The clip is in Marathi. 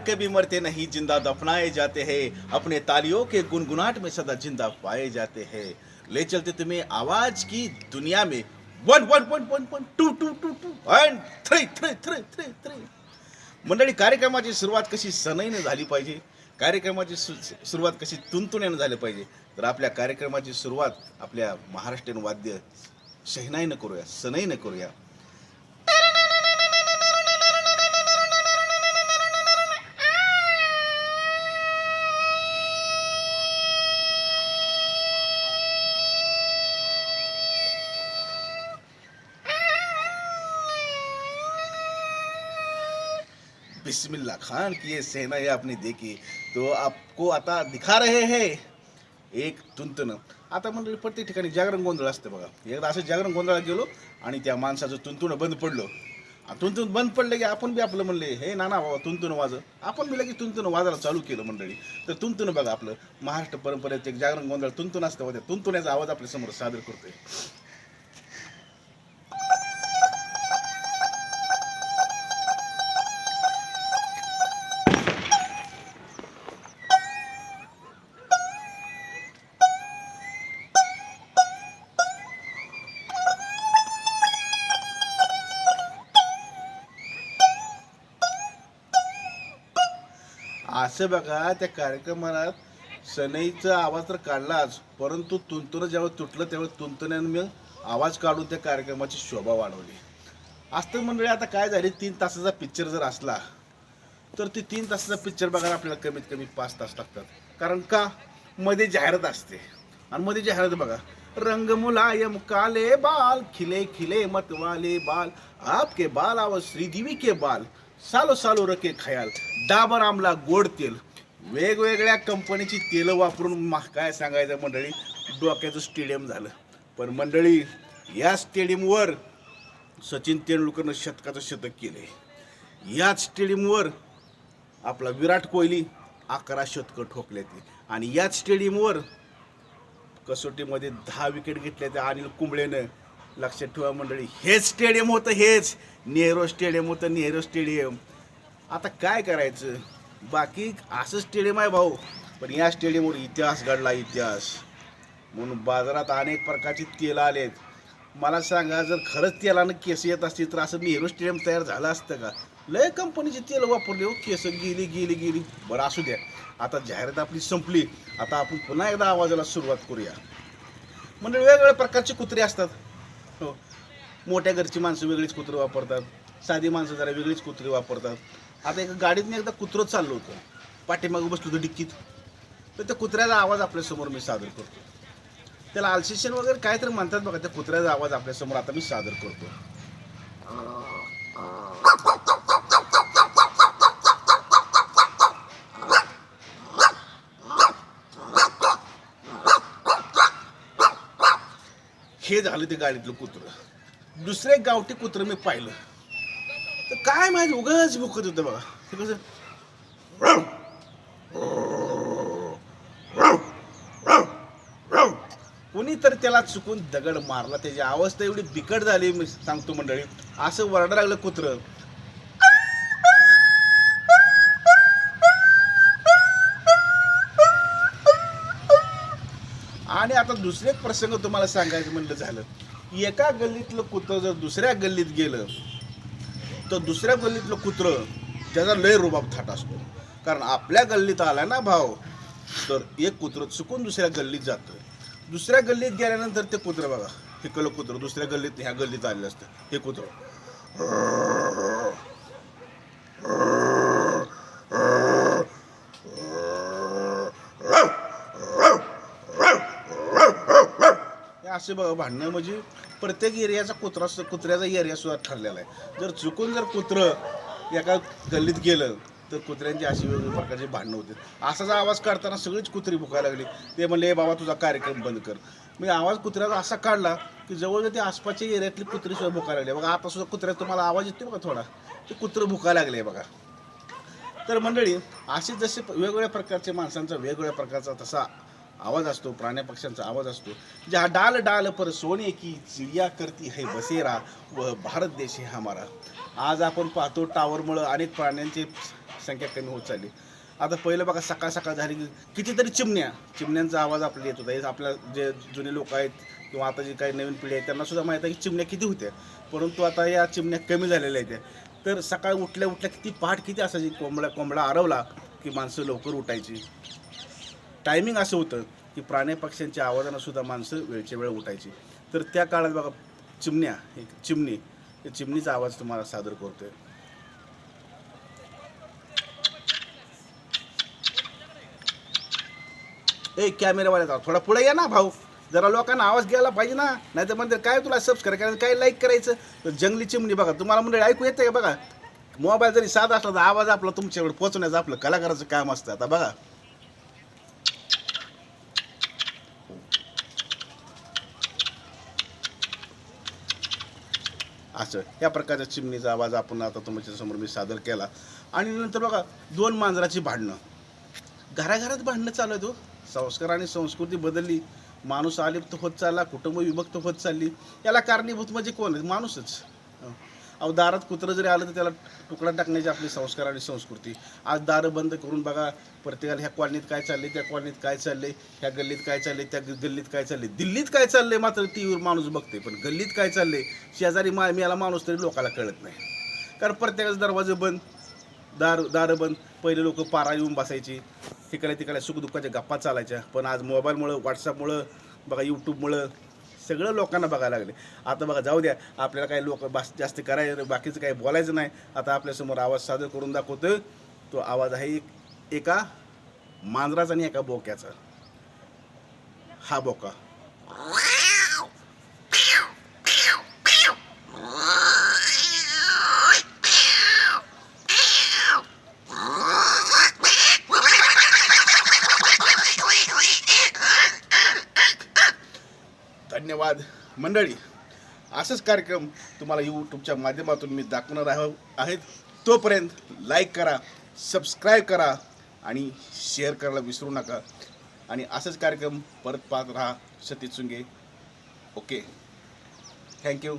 कभी मरते नहीं जिंदा दफनाए जाते हैं। अपने तालियों के गुनगुनाट में सदा जिंदा पाए जाते हैं। ले चलते तुम्हें आवाज की दुनिया में। One one one one one two two two two one three three three three three मंडळी कार्यक्रमाची सुरुवात कशी सनईने झाली पाहिजे? कार्यक्रमाची सु सुरुवात कशी तुंतुण्यानं झाली पाहिजे? तर आपल्या कार्यक्रमाची सुरुवात आपल्या महाराष्ट्रीयन वाद्य शहनाईनं करूया सनईनं करूया. बिस्मिल्ला खान की ये सेना ये आपने देखी। तो आपको आता दिखा रहे हैं एक तुंतन। आता मंडळी प्रत्येक ठिकाणी जागरण गोंधळ असते बघा। एकदा असं जागरण गोंधळात गेलो आणि त्या माणसाचं तुंतुणं बंद पडलं. तुंतून बंद पडलं की आपण बी आपलं म्हणले हे नाना बाबा तुंतून वाज आपण बी लगेच तुंतून वाजायला चालू केलं मंडळी. तर तुंतून बघा आपलं महाराष्ट्र परंपरेत एक जागरण गोंधळ तुंतून असतं बघा, तुंतुण्याचा आवाज आपल्यासमोर सादर करतोय. असं बघा त्या कार्यक्रमात सनईचा आवाज तर काढलाच परंतु तुंतुनं जेव्हा तुटलं तेव्हा तुंतण्यानं मी आवाज काढून त्या कार्यक्रमाची शोभा वाढवली. असतं मंडळी आता काय झाली तीन तासाचा पिक्चर जर असला तर ती तीन तासाचा पिक्चर बघायला आपल्याला कमीत कमी पाच तास लागतात. कारण का? मध्ये जाहिरात असते. आणि मध्ये जाहिरात बघा रंग मुलायम काले बाल खिले खिले मतवाले बाल आपके बाल आव श्रीदेवी के बाल. सालो सालो रके खयाल. डाबर आमला गोड तेल. वेगवेगळ्या कंपनीची तेलं वापरून मा काय सांगायचं मंडळी? डोक्याचं स्टेडियम झालं. पण मंडळी या स्टेडियमवर सचिन तेंडुलकरनं शतकाचं शतक केले याच स्टेडियमवर आपला विराट कोहली अकरा शतकं ठोकले ते आणि याच स्टेडियमवर कसोटीमध्ये दहा विकेट घेतल्या त्या अनिल कुंबळेनं. लक्षात ठेवा मंडळी. हेच स्टेडियम होतं हेच. नेहरू स्टेडियम होतं नेहरू स्टेडियम आता काय करायचं? बाकी असं स्टेडियम आहे भाऊ. पण या स्टेडियमवर इतिहास घडला इतिहास. म्हणून बाजारात अनेक प्रकारची तेलं आलेत. मला सांगा जर खरंच तेलानं केस येत असतील तर असं नेहरू स्टेडियम तयार झालं असतं का? लय कंपनीचे तेल वापरले हो. केस गेली गेली गेली. बरं असू द्या. आता जाहिरात आपली संपली. आता आपण पुन्हा एकदा आवाजाला सुरुवात करूया. म्हणजे वेगवेगळ्या प्रकारचे कुत्रे असतात. हो. मोठ्या घरची माणसं वेगळीच कुत्रे वापरतात. साधी माणसं जरा वेगळीच कुत्रे वापरतात. आता एका गाडीतनं एकदा कुत्रं चाललो होतं. पाठीमागं बसलो होतो डिक्कीत. तर त्या कुत्र्याचा आवाज आपल्यासमोर मी सादर करतो. त्याला आलशिशन वगैरे काय तर म्हणतात बघा त्या कुत्र्याचा आवाज आपल्यासमोर आता मी सादर करतो. हे झालं ते गाडीतलं कुत्रं. दुसरं एक गावठी कुत्रं मी पाहिलं. तर काय माहिती उगाच भुकत होतं बघा. हे कसं? कोणी तर त्याला चुकून दगड मारला. त्याची अवस्था एवढी बिकट झाली मी सांगतो मंडळी. असं वरडा लागलं कुत्रं. आणि आता दुसरे एक प्रसंग तुम्हाला सांगायचं म्हणलं झालं. एका गल्लीतलं कुत्रं जर दुसऱ्या गल्लीत गेलं तर दुसऱ्या गल्लीतलं कुत्रं त्याचा लय रुबाब थाट असतो. कारण आपल्या गल्लीत आला ना भाव तर एक कुत्रं चुकून दुसऱ्या गल्लीत जातं. दुसऱ्या गल्लीत गेल्यानंतर ते कुत्रं बघा हे कलं कुत्रं दुसऱ्या गल्लीत ह्या गल्लीत आलेलं असतं. हे कुत्रं. हे असे बघा भांडणं म्हणजे प्रत्येक एरियाचा कुत्रा कुत्र्याचा एरिया सुद्धा ठरलेला आहे. जर चुकून जर कुत्रं एका गल्लीत गेलं तर कुत्र्यांची अशी वेगवेगळ्या प्रकारची भांडणं होते. असाच आवाज काढताना सगळीच कुत्री भुकायला लागली. ते म्हणले बाबा तुझा कार्यक्रम बंद कर. मी आवाज कुत्र्याचा असा काढला की जवळजवळ ते आसपासच्या एरियातली कुत्री सुद्धा भुकायला लागली. बघा आता सुद्धा कुत्र्यात तुम्हाला आवाज येतो बघा थोडा. ते कुत्रं भुकायला लागले बघा. तर मंडळी असे जसे वेगवेगळ्या प्रकारचे माणसांचा वेगवेगळ्या प्रकारचा तसा आवाज असतो प्राण्या पक्ष्यांचा आवाज असतो. ज्या डाल डाल पर सोने की चिडिया करती है बसेरा व भारत देश है हमारा. आज आपण पाहतो टावरमुळं अनेक प्राण्यांची संख्या कमी होत चालली. आता पहिलं बघा सकाळ सकाळ झाली की कितीतरी चिमण्या चिमण्यांचा आवाज आपल्याला येत होता. हे आपल्या जे जुने लोक आहेत किंवा आता जी काही नवीन पिढी आहे त्यांना सुद्धा माहीत आहे की चिमण्या किती होत्या. परंतु आता या चिमण्या कमी झालेल्या आहेत. तर सकाळी उठल्या उठल्या किती पहाट किती असायची? कोंबडा कोंबडा आरवला की माणसं लवकर उठायची. टायमिंग असं होतं की प्राणी पक्ष्यांच्या आवाजानं सुद्धा माणसं वेळच्या वेळ उठायची. तर त्या काळात बघा चिमण्या एक चिमणी चिमणीचा आवाज तुम्हाला सादर करतोय. ए कॅमेरावाल्याचा थोडा पुढे या ना भाऊ. जरा लोकांना आवाज घ्यायला पाहिजे ना. नाही तर म्हणते काय तुला सबस्क्राईब करायचं? काय लाईक करायचं? तर जंगली चिमणी बघा तुम्हाला म्हणजे ऐकू येते का बघा? मोबाईल जरी साधा असला तर आवाज आपला तुमच्याकडे पोहोचण्याचं आपलं कलाकाराचं काम असतं. आता बघा. असं. या प्रकारच्या चिमणीचा आवाज आपण आता तुमच्यासमोर मी सादर केला. आणि नंतर बघा दोन मांजराची भांडणं. घराघरात भांडणं चालू आहे तो हो. संस्कार आणि संस्कृती बदलली. माणूस अलिप्त होत चालला कुटुंब विभक्त होत चालली. याला कारणीभूत म्हणजे कोण आहे माणूसच. अहो दारात कुत्रं जरी आलं तर त्याला तुकडा टाकण्याची आपली संस्कार आणि संस्कृती. आज दारं बंद करून बघा प्रत्येकाला ह्या कॉलनीत काय चालले त्या कॉलनीत काय चालले ह्या गल्लीत काय चालले त्या गल्लीत काय चालले दिल्लीत काय चालले मात्र टी व्हीवर माणूस बघते पण गल्लीत काय चालले शेजारी मा मिळाला माणूस तरी लोकाला कळत नाही. कारण प्रत्येकाचा दरवाजे बंद दार दारं बंद. पहिले लोक पारा येऊन बसायची तिकडे तिकडे सुखदुःखाच्या गप्पा चालायच्या. पण आज मोबाईलमुळं व्हॉट्सअपमुळं बघा यूट्यूबमुळं सगळं लोकांना बघायला लागले. आता बघा जाऊ द्या. आपल्याला काही लोक बास जास्त करायचं बाकीचं काही बोलायचं नाही. आता आपल्यासमोर आवाज सादर करून दाखवतो तो आवाज आहे एक एका मांजराचा आणि एका बोक्याचा. हा बोका. धन्यवाद. मंडळी असंच कार्यक्रम तुम्हाला यूट्यूबच्या माध्यमातून मी दाखवणार आहो आहेत. तोपर्यंत लाईक करा सबस्क्राईब करा आणि शेअर करायला विसरू नका. आणि असंच कार्यक्रम परत पाहत राहा सतीश सुंगे. Okay thank you